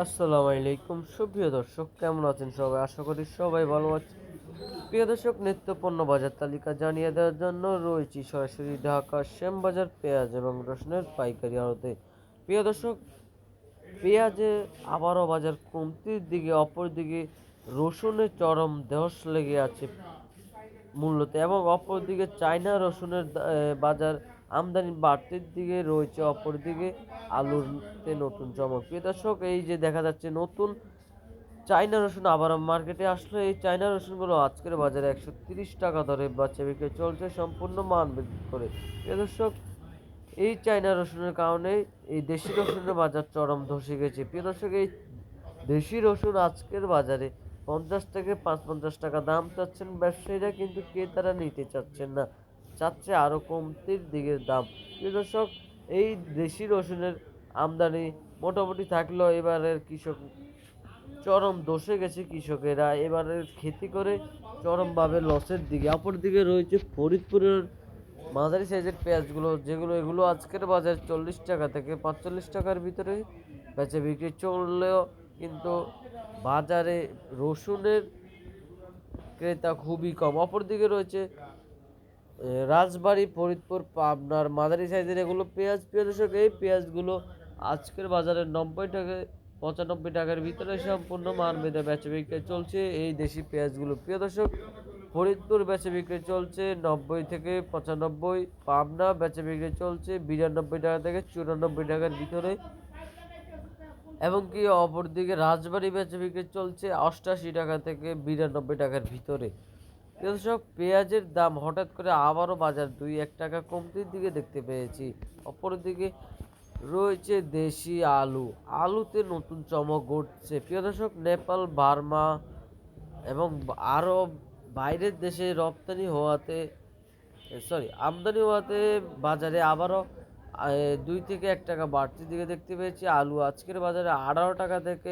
আসসালামু আলাইকুম। সুপ্রিয় দর্শক, কেমন আছেন সবাই? আশা করি সবাই ভালো আছে প্রিয় দর্শক নিত্য পণ্য বাজার তালিকা জানিয়ে দেওয়ার জন্য রয়েছি সরাসরি ঢাকা শ্যামবাজার পেঁয়াজ এবং রসুনের পাইকারি আড়তে প্রিয় দর্শক, পেঁয়াজে আবারও বাজার কমতির দিকে অপরদিকে রসুনের চরম দেহস লেগে আছে মূলত এবং অপরদিকে চায়না রসুনের বাজার আমদানি বাড়তির দিকে, রয়েছে অপরদিকে আলুরতে নতুন চমক। প্রিয় দর্শক, এই যে দেখা যাচ্ছে নতুন চায়না রসুন আবার মার্কেটে আসলো। এই চায়না রসুনগুলো আজকের বাজারে একশো তিরিশ টাকা দরে বাচ্চা বিক্রি চলছে, সম্পূর্ণ মান বৃদ্ধি করে। প্রিয় দর্শক, এই চায়না রসুনের কারণে এই দেশি রসুনের বাজার চরম ধসে গেছে। প্রিয় দর্শক, এই দেশি রসুন আজকের বাজারে পঞ্চাশ থেকে পাঁচ পঞ্চাশ টাকা দাম চাচ্ছেন ব্যবসায়ীরা, কিন্তু ক্রেতারা নিতে চাচ্ছেন না। চাচ্ছে আরও কমতির দিকের দাম। প্রিয় দর্শক এই দেশি রসুনের আমদানি মোটামুটি থাকলেও এবারের কৃষক চরম দোষে গেছে কৃষকেরা। এবারের খেতি করে চরমভাবে লসের দিকে। অপরদিকে রয়েছে ফরিদপুরের মাঝারি সাইজের পেঁয়াজগুলো, যেগুলো এগুলো আজকের বাজার চল্লিশ টাকা থেকে পাঁচচল্লিশ টাকার ভিতরে বেচে বিক্রি চললেও কিন্তু বাজারে রসুনের ক্রেতা খুবই কম। অপরদিকে রয়েছে রাজবাড়ী, ফরিদপুর, পাবনার মাদারি সাইজের এগুলো পেঁয়াজ। পেঁয়াজ এই পেঁয়াজগুলো আজকের বাজারে নব্বই টাকা, পঁচানব্বই টাকার ভিতরে সম্পূর্ণ মান বেঁধে বেচে বিক্রি চলছে এই দেশি পেঁয়াজগুলো। প্রিয় দর্শক, ফরিদপুর বেচে বিক্রি চলছে নব্বই থেকে পঁচানব্বই, পাবনা বেচে বিক্রি চলছে বিরানব্বই টাকা থেকে চুরানব্বই টাকার ভিতরে। এমনকি অপরদিকে রাজবাড়ি বেচে বিক্রি চলছে অষ্টাশি টাকা থেকে বিরানব্বই টাকার ভিতরে। দর্শক পেঁয়াজের দাম হঠাৎ করে আবারও বাজার দুই এক টাকা কমতির দিকে দেখতে পেয়েছি। অপরদিকে রয়েছে দেশি আলু। আলুতে নতুন চমক ঘটছে প্রিয় দর্শক, নেপাল, বার্মা এবং আরও বাইরের দেশে রপ্তানি হওয়াতে, সরি, আমদানি হওয়াতে বাজারে আবারও দুই থেকে এক টাকা বাড়তির দিকে দেখতে পেয়েছি। আলু আজকের বাজারে আঠারো টাকা থেকে